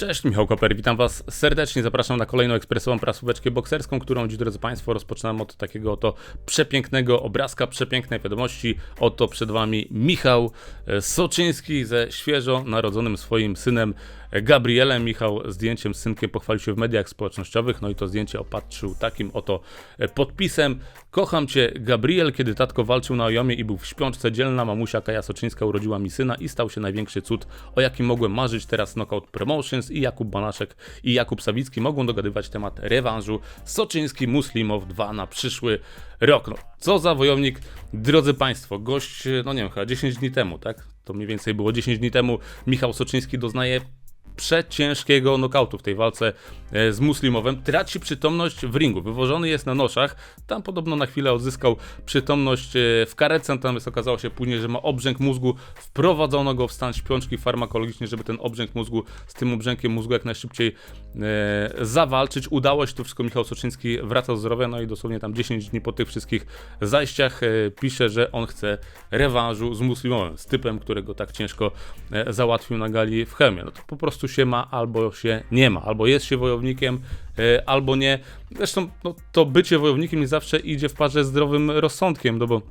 Cześć, Michał Koper, witam Was serdecznie. Zapraszam na kolejną ekspresową prasóweczkę bokserską, którą dziś, drodzy Państwo, rozpoczynam od takiego oto przepięknego obrazka, przepięknej wiadomości. Oto przed Wami Michał e, Soczyński ze świeżo narodzonym swoim synem Gabrielem. Michał zdjęciem z synkiem pochwalił się w mediach społecznościowych, no i to zdjęcie opatrzył takim oto e, podpisem. Kocham Cię, Gabriel, kiedy tatko walczył na ojomie i był w śpiączce, dzielna mamusia Kaja Soczyńska urodziła mi syna i stał się największy cud, o jakim mogłem marzyć. Teraz Knockout Promotions i Jakub Banaszek i Jakub Sawicki mogą dogadywać temat rewanżu Soczyński Muslimow 2 na przyszły rok. No, co za wojownik, drodzy Państwo, gość, no nie wiem, chyba 10 dni temu, tak? To mniej więcej było 10 dni temu. Michał Soczyński doznaje przeciężkiego nokautu w tej walce e, z Muslimowem. Traci przytomność w ringu, wywożony jest na noszach. Tam podobno na chwilę odzyskał przytomność e, w karetce, natomiast okazało się później, że ma obrzęk mózgu. Wprowadzono go w stan śpiączki farmakologicznej, żeby ten obrzęk mózgu z tym obrzękiem mózgu jak najszybciej e, zawalczyć. Udało się to wszystko. Michał Soczyński wraca z zdrowia, no i dosłownie tam 10 dni po tych wszystkich zajściach e, pisze, że on chce rewanżu z Muslimowem, z typem, którego tak ciężko e, załatwił na gali w Chemie. No to po prostu prostu się ma, albo się nie ma. Albo jest się wojownikiem, e, albo nie. Zresztą no, to bycie wojownikiem nie zawsze idzie w parze z zdrowym rozsądkiem, no bo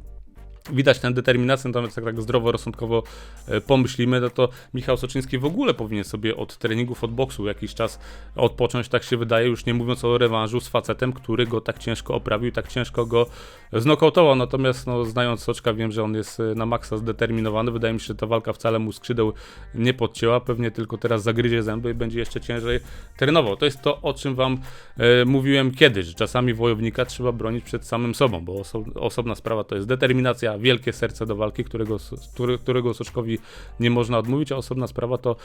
widać tę determinację, natomiast jak tak zdroworozsądkowo e, pomyślimy, no to Michał Soczyński w ogóle powinien sobie od treningów, od boksu jakiś czas odpocząć, tak się wydaje, już nie mówiąc o rewanżu z facetem, który go tak ciężko oprawił, tak ciężko go znokautował, natomiast no, znając Soczka wiem, że on jest e, na maksa zdeterminowany, wydaje mi się, że ta walka wcale mu skrzydeł nie podcięła, pewnie tylko teraz zagryzie zęby i będzie jeszcze ciężej trenował. To jest to, o czym wam e, mówiłem kiedyś, że czasami wojownika trzeba bronić przed samym sobą, bo oso osobna sprawa to jest determinacja, wielkie serce do walki, którego, którego Soczkowi nie można odmówić, a osobna sprawa to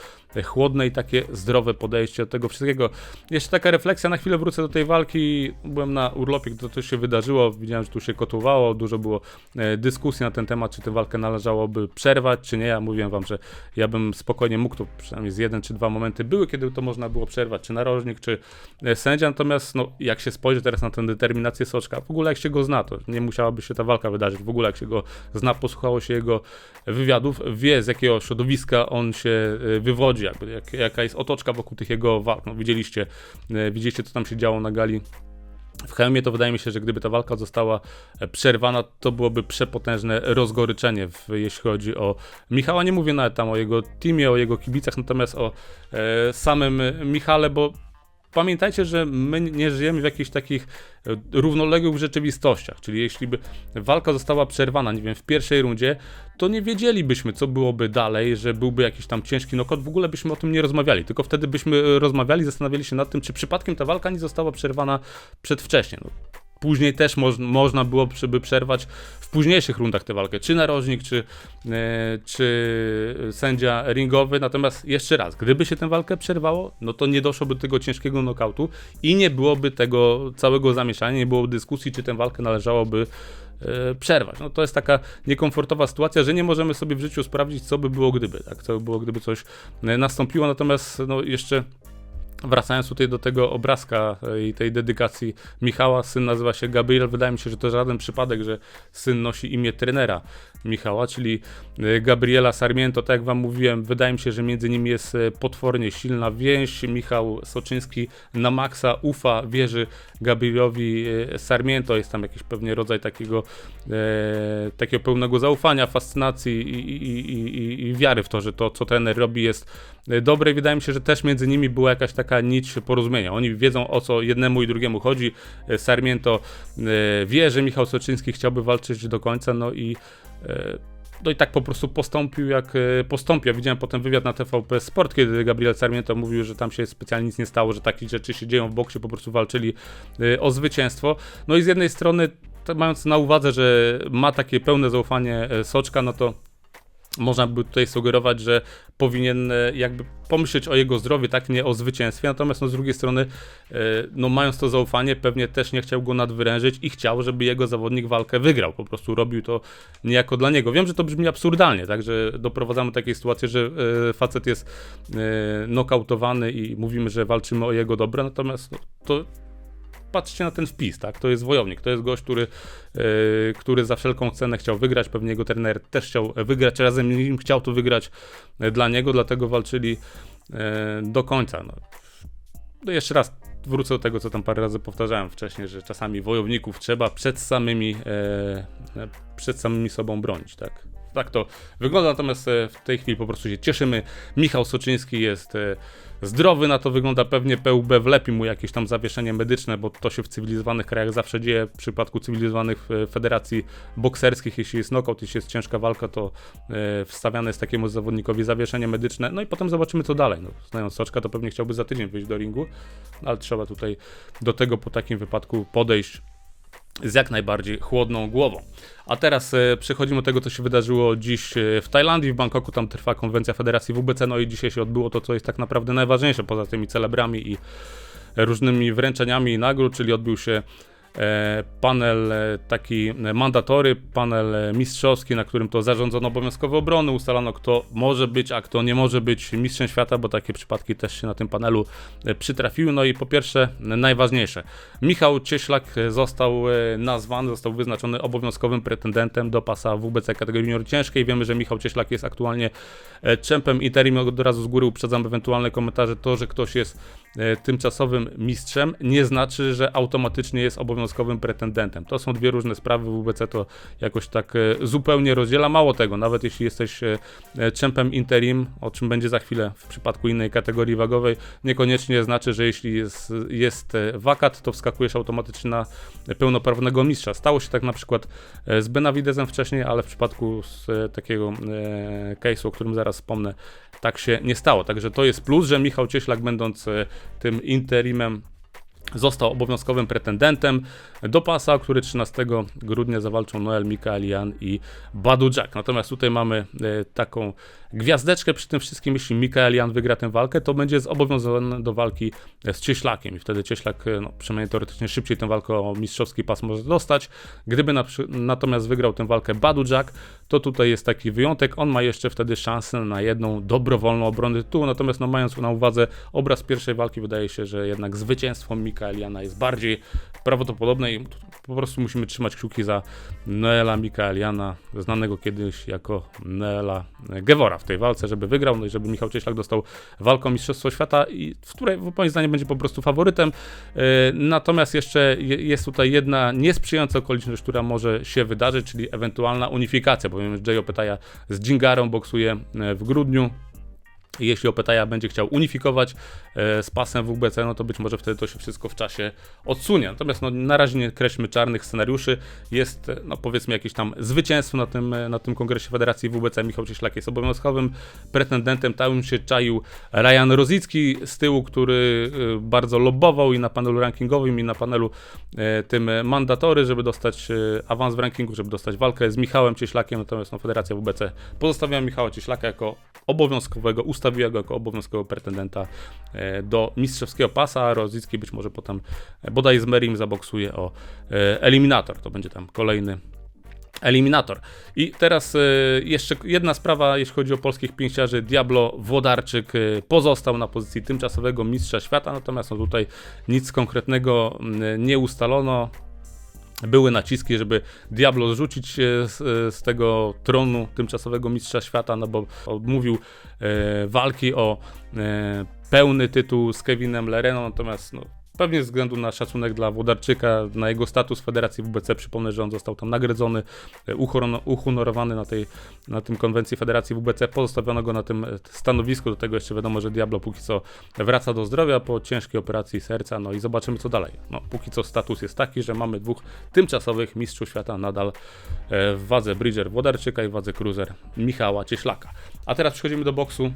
chłodne i takie zdrowe podejście do tego wszystkiego. Jeszcze taka refleksja, na chwilę wrócę do tej walki, byłem na urlopie, gdy to się wydarzyło, widziałem, że tu się kotłowało, dużo było e, dyskusji na ten temat, czy tę walkę należałoby przerwać, czy nie, ja mówiłem wam, że ja bym spokojnie mógł, to przynajmniej z jeden czy dwa momenty były, kiedy to można było przerwać, czy narożnik, czy e, sędzia, natomiast no, jak się spojrzy teraz na tę determinację Soczka, w ogóle jak się go zna, to nie musiałaby się ta walka wydarzyć, w ogóle jak się go zna, posłuchało się jego wywiadów, wie z jakiego środowiska on się e, wywodzi, jakby, jak, jaka jest otoczka wokół tych jego walk. No, widzieliście, e, widzieliście, co tam się działo na gali w Chełmie to wydaje mi się, że gdyby ta walka została e, przerwana, to byłoby przepotężne rozgoryczenie, w, jeśli chodzi o Michała. Nie mówię nawet tam o jego teamie, o jego kibicach, natomiast o e, samym Michale, bo pamiętajcie, że my nie żyjemy w jakichś takich e, równoległych rzeczywistościach, czyli jeśli by walka została przerwana, nie wiem, w pierwszej rundzie, to nie wiedzielibyśmy, co byłoby dalej, że byłby jakiś tam ciężki knockout, w ogóle byśmy o tym nie rozmawiali, tylko wtedy byśmy rozmawiali, zastanawiali się nad tym, czy przypadkiem ta walka nie została przerwana przedwcześnie. No, Później też moż, można było by przerwać w późniejszych rundach tę walkę, czy narożnik, czy, e, czy sędzia ringowy. Natomiast jeszcze raz, gdyby się tę walkę przerwało, no to nie doszłoby do tego ciężkiego nokautu i nie byłoby tego całego zamieszania, nie byłoby dyskusji, czy tę walkę należałoby e, przerwać. No to jest taka niekomfortowa sytuacja, że nie możemy sobie w życiu sprawdzić, co by było gdyby, tak? co by było gdyby coś e, nastąpiło. Natomiast no jeszcze Wracając tutaj do tego obrazka e, i tej dedykacji Michała, syn nazywa się Gabriel. Wydaje mi się, że to żaden przypadek, że syn nosi imię trenera Michała, czyli e, Gabriela Sarmiento. Tak jak wam mówiłem, wydaje mi się, że między nimi jest e, potwornie silna więź. Michał Soczyński na maksa ufa, wierzy Gabrielowi Sarmiento. Jest tam jakiś pewnie rodzaj takiego, e, takiego pełnego zaufania, fascynacji i, i, i, i wiary w to, że to, co trener robi jest dobre. I wydaje mi się, że też między nimi była jakaś taka nić porozumienia. Oni wiedzą o co jednemu i drugiemu chodzi. E, Sarmiento e, wie, że Michał Soczyński chciałby walczyć do końca, no i e, no i tak po prostu postąpił jak postąpił. Widziałem potem wywiad na TVP Sport, kiedy Gabriel Sarmiento mówił, że tam się specjalnie nic nie stało, że takie rzeczy się dzieją w boksie, po prostu walczyli o zwycięstwo. No i z jednej strony, mając na uwadze, że ma takie pełne zaufanie Soczka, no to można by tutaj sugerować, że powinien e, jakby pomyśleć o jego zdrowiu, tak, nie o zwycięstwie, natomiast no, z drugiej strony, e, no mając to zaufanie, pewnie też nie chciał go nadwyrężyć i chciał, żeby jego zawodnik walkę wygrał, po prostu robił to niejako dla niego. Wiem, że to brzmi absurdalnie, tak, że doprowadzamy do takiej sytuacji, że e, facet jest nokautowany i mówimy, że walczymy o jego dobro, natomiast no, to patrzcie na ten wpis, tak? To jest wojownik, to jest gość, który, yy, który za wszelką cenę chciał wygrać. Pewnie jego trener też chciał wygrać razem z nim, chciał to wygrać e, dla niego, dlatego walczyli e, do końca. No. No jeszcze raz wrócę do tego, co tam parę razy powtarzałem wcześniej, że czasami wojowników trzeba przed samymi, e, przed samymi sobą bronić, tak? Tak to wygląda, natomiast e, w tej chwili po prostu się cieszymy. Michał Soczyński jest e, zdrowy, na to wygląda pewnie PUB wlepi mu jakieś tam zawieszenie medyczne, bo to się w cywilizowanych krajach zawsze dzieje. W przypadku cywilizowanych e, federacji bokserskich, jeśli jest knockout, jeśli jest ciężka walka, to wstawiane jest takiemu zawodnikowi zawieszenie medyczne. No i potem zobaczymy co dalej. No, znając Soczka, to pewnie chciałby za tydzień wyjść do ringu, ale trzeba tutaj do tego po takim wypadku podejść z jak najbardziej chłodną głową. A teraz e, przechodzimy do tego, co się wydarzyło dziś e, w Tajlandii, w Bangkoku. Tam trwa konwencja Federacji WBC, no i dzisiaj się odbyło to, co jest tak naprawdę najważniejsze poza tymi celebrami i różnymi wręczeniami nagród, czyli odbył się panel e, taki mandatory, panel e, mistrzowski, na którym to zarządzono obowiązkowe obrony, ustalano kto może być, a kto nie może być mistrzem świata, bo takie przypadki też się na tym panelu przytrafiły. No i po pierwsze, najważniejsze, Michał Cieślak został nazwany, został wyznaczony obowiązkowym pretendentem do pasa WBC kategorii junior ciężkiej. Wiemy, że Michał Cieślak jest aktualnie czempem interim, od razu z góry uprzedzam ewentualne komentarze, to, że ktoś jest tymczasowym mistrzem, nie znaczy, że automatycznie jest obowiązkowym obowiązkowym pretendentem. To są dwie różne sprawy, WBC to jakoś tak e, zupełnie rozdziela. Mało tego, nawet jeśli jesteś e, e, czempem interim, o czym będzie za chwilę w przypadku innej kategorii wagowej, niekoniecznie znaczy, że jeśli jest, jest wakat, to wskakujesz automatycznie na pełnoprawnego mistrza. Stało się tak na przykład z Benawidezem wcześniej, ale w przypadku takiego case'u, o którym zaraz wspomnę, tak się nie stało. Także to jest plus, że Michał Cieślak będąc tym interimem Został obowiązkowym pretendentem do pasa, który 13 grudnia zawalczą Noel Mikaelian i Badu Jack. Natomiast tutaj mamy e, taką gwiazdeczkę przy tym wszystkim. Jeśli Mikaelian wygra tę walkę, to będzie zobowiązany do walki z Cieślakiem i wtedy Cieślak, e, no, przynajmniej teoretycznie szybciej tę walkę o mistrzowski pas może dostać. Gdyby na, natomiast wygrał tę walkę Badu Jack, to tutaj jest taki wyjątek. On ma jeszcze wtedy szansę na jedną dobrowolną obronę tytułu, natomiast no, mając na uwadze obraz pierwszej walki, wydaje się, że jednak zwycięstwo Mikaeliana jest bardziej prawdopodobne i po prostu musimy trzymać kciuki za Noela Mikaeliana, znanego kiedyś jako Noela Gewora w tej walce, żeby wygrał, no i żeby Michał Cieślak dostał walkę o Mistrzostwo Świata, i w której moim zdaniem będzie po prostu faworytem. E, natomiast jeszcze jest tutaj jedna niesprzyjająca okoliczność, która może się wydarzyć, czyli ewentualna unifikacja, bowiem Jay Opetaja z Dżingarą boksuje e, w grudniu. Jeśli Opetaja będzie chciał unifikować e, z pasem WBC, no to być może wtedy to się wszystko w czasie odsunie. Natomiast no, na razie nie kreślmy czarnych scenariuszy. Jest, e, no powiedzmy, jakieś tam zwycięstwo na tym, e, na tym kongresie Federacji WBC. Michał Cieślak jest obowiązkowym pretendentem. Tam się czaił Ryan Rozicki z tyłu, który bardzo lobbował i na panelu rankingowym, i na panelu tym mandatory, żeby dostać awans w rankingu, żeby dostać walkę z Michałem Cieślakiem. Natomiast no, Federacja WBC pozostawia Michała Cieślaka jako obowiązkowego ustawiła go jako obowiązkowego pretendenta e, do mistrzowskiego pasa. Rozicki być może potem e, bodaj z Merim zaboksuje o e, eliminator. To będzie tam kolejny eliminator. I teraz jeszcze jedna sprawa, jeśli chodzi o polskich pięściarzy. Diablo Włodarczyk pozostał na pozycji tymczasowego mistrza świata, natomiast no tutaj nic konkretnego nie ustalono były naciski, żeby Diablo zrzucić się z, z, tego tronu tymczasowego mistrza świata, no bo odmówił e, walki o e, pełny tytuł z Kevinem Lereną, natomiast no, Pewnie ze względu na szacunek dla Włodarczyka, na jego status w Federacji WBC, przypomnę, że on został tam nagrodzony, e, uhonorowany na, tej, na tym konwencji Federacji WBC, pozostawiono go na tym e, stanowisku, do tego jeszcze wiadomo, że Diablo póki co wraca do zdrowia po ciężkiej operacji serca, no i zobaczymy co dalej. No, póki co status jest taki, że mamy dwóch tymczasowych mistrzów świata nadal e, w wadze Bridger Włodarczyka i w wadze Cruiser Michała Cieślaka. A teraz przechodzimy do boksu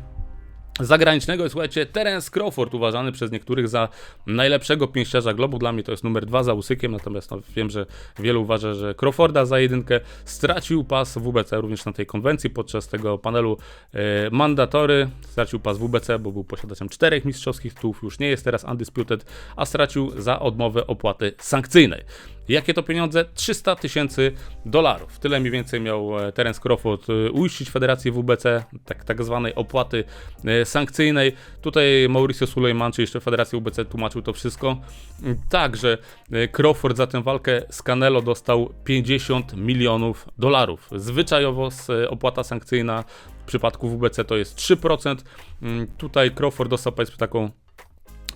zagranicznego słuchajcie, Terence Crawford uważany przez niektórych za najlepszego pięściarza globu, dla mnie to jest numer dwa za Usykiem, natomiast no, wiem, że wielu uważa, że Crawforda za jedynkę. Stracił pas WBC również na tej konwencji podczas tego panelu e, mandatory, stracił pas WBC, bo był posiadaczem czterech mistrzowskich tytułów, już nie jest teraz undisputed, a stracił za odmowę opłaty sankcyjnej. Jakie to pieniądze? 300 tysięcy dolarów. Tyle mniej więcej miał e, Terence Crawford e, uiścić Federacji WBC, tak, tak zwanej opłaty e, sankcyjnej. Tutaj Mauricio Sulejman, czy jeszcze Federacja WBC tłumaczył to wszystko. Mm, Tak, że e, Crawford za tę walkę z Canelo dostał 50 milionów dolarów. Zwyczajowo opłata sankcyjna w przypadku WBC to jest 3%. Mm, Tutaj Crawford dostał powiedzmy taką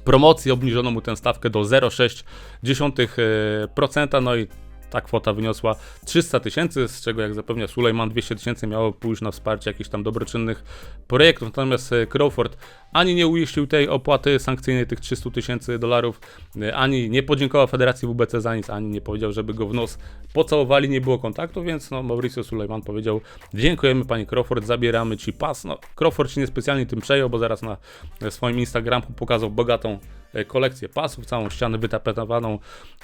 promocję, obniżono mu tę stawkę do 0,6%, no i ta kwota wyniosła 300 tysięcy, z czego jak zapewnia Sulejman 200 tysięcy miało pójść na wsparcie jakichś tam dobroczynnych projektów, natomiast e, Crawford ani nie uiścił tej opłaty sankcyjnej tych 300 tysięcy dolarów, e, ani nie podziękował Federacji WBC za nic, ani nie powiedział, żeby go w nos pocałowali, nie było kontaktu, więc no Mauricio Sulejman powiedział dziękujemy pani Crawford, zabieramy ci pas. No Crawford się niespecjalnie tym przejął, bo zaraz na e, swoim Instagramku pokazał bogatą kolekcję pasów, całą ścianę wytapetowaną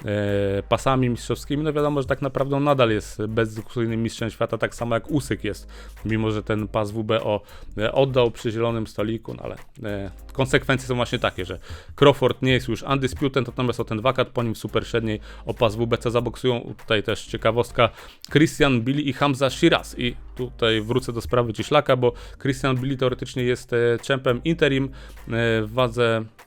e, pasami mistrzowskimi. No wiadomo, że tak naprawdę on nadal jest bezdyskusyjnym mistrzem świata, tak samo jak Usyk jest, mimo że ten pas WBO e, oddał przy zielonym stoliku, no ale e, konsekwencje są właśnie takie, że Crawford nie jest już undisputed, natomiast o ten wakat po nim w super średniej o pas WBC zaboksują. Tutaj też ciekawostka Christian Billy i Hamza Shiraz i tutaj wrócę do sprawy Cieślaka, bo Christian Billy teoretycznie jest e, czempem interim e, w wadze e,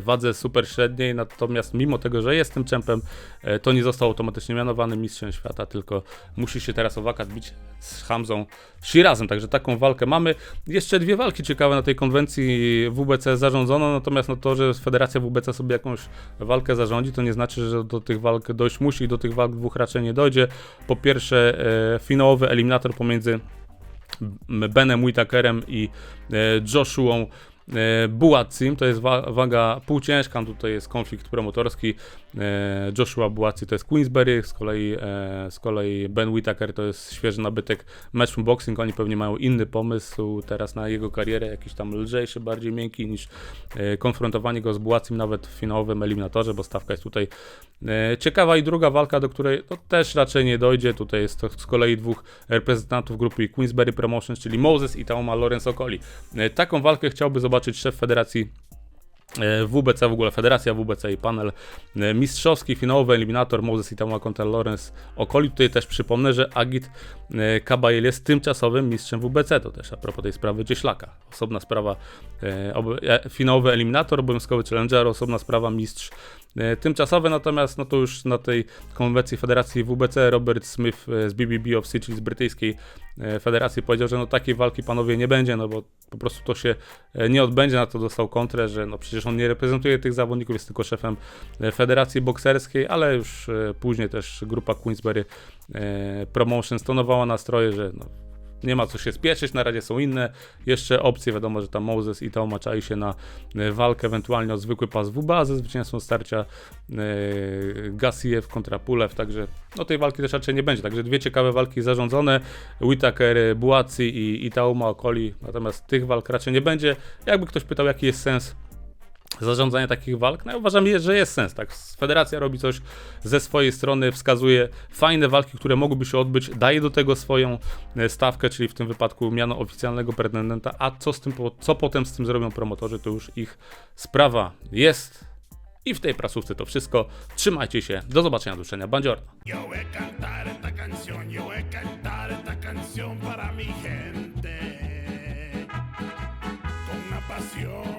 wadze super średniej, natomiast mimo tego, że jest tym czempem, e, to nie został automatycznie mianowany mistrzem świata, tylko musi się teraz o wakat bić z Hamzą Shirazem, także taką walkę mamy. Jeszcze dwie walki ciekawe na tej konwencji WBC zarządzono, natomiast no to, że Federacja WBC sobie jakąś walkę zarządzi, to nie znaczy, że do tych walk dojść musi i do tych walk dwóch raczej nie dojdzie. Po pierwsze, e, finałowy eliminator pomiędzy Benem Whitakerem i e, Joshuą e, Bułacim, to jest wa- waga półciężka, tutaj jest konflikt promotorski, e, Joshua Bułaci to jest Queensberry, z kolei, e, z kolei Ben Whitaker to jest świeży nabytek Matchroom Boxing, oni pewnie mają inny pomysł teraz na jego karierę, jakiś tam lżejszy, bardziej miękki niż e, konfrontowanie go z Bułacim nawet w finałowym eliminatorze, bo stawka jest tutaj e, ciekawa. I druga walka, do której to też raczej nie dojdzie, tutaj jest to z kolei dwóch reprezentantów grupy Queensberry Promotions, czyli Moses i Tauma Lorenzo Okoli. E, Taką walkę chciałby zobaczyć szef federacji e, WBC, w ogóle Federacja WBC i panel e, mistrzowski, finałowy eliminator Moses i Tauma kontra Lorenz Okoli. Tutaj też przypomnę, że Agit e, Kabayel jest tymczasowym mistrzem WBC, to też a propos tej sprawy Cieślaka. Osobna sprawa, finałowy eliminator, obowiązkowy challenger, osobna sprawa mistrz e, tymczasowy, natomiast no to już na tej konwencji Federacji WBC Robert Smith e, z BBB of czyli z brytyjskiej e, federacji powiedział, że no takiej walki panowie nie będzie, no bo po prostu to się nie odbędzie, na to dostał kontrę, że no przecież on nie reprezentuje tych zawodników, jest tylko szefem federacji bokserskiej, ale już później też grupa Queensberry e, Promotions tonowała nastroje, że no, nie ma co się spieszyć, na razie są inne. Jeszcze opcje, wiadomo, że tam Moses i Tauma czai się na e, walkę ewentualnie o zwykły pas WBA ze zwycięstwem starcia e, Gassiev kontra Pulev, także no tej walki też raczej nie będzie, także dwie ciekawe walki zarządzone, Whitaker, Buaci i, i Tauma Okoli, natomiast tych walk raczej nie będzie. Jakby ktoś pytał, jaki jest sens zarządzania takich walk, no ja uważam, że jest sens, tak, federacja robi coś ze swojej strony, wskazuje fajne walki, które mogłyby się odbyć, daje do tego swoją e, stawkę, czyli w tym wypadku miano oficjalnego pretendenta, a co z tym, co potem z tym zrobią promotorzy, to już ich sprawa jest. I w tej prasówce to wszystko, trzymajcie się, do zobaczenia, do usłyszenia, bandziorno. Pasión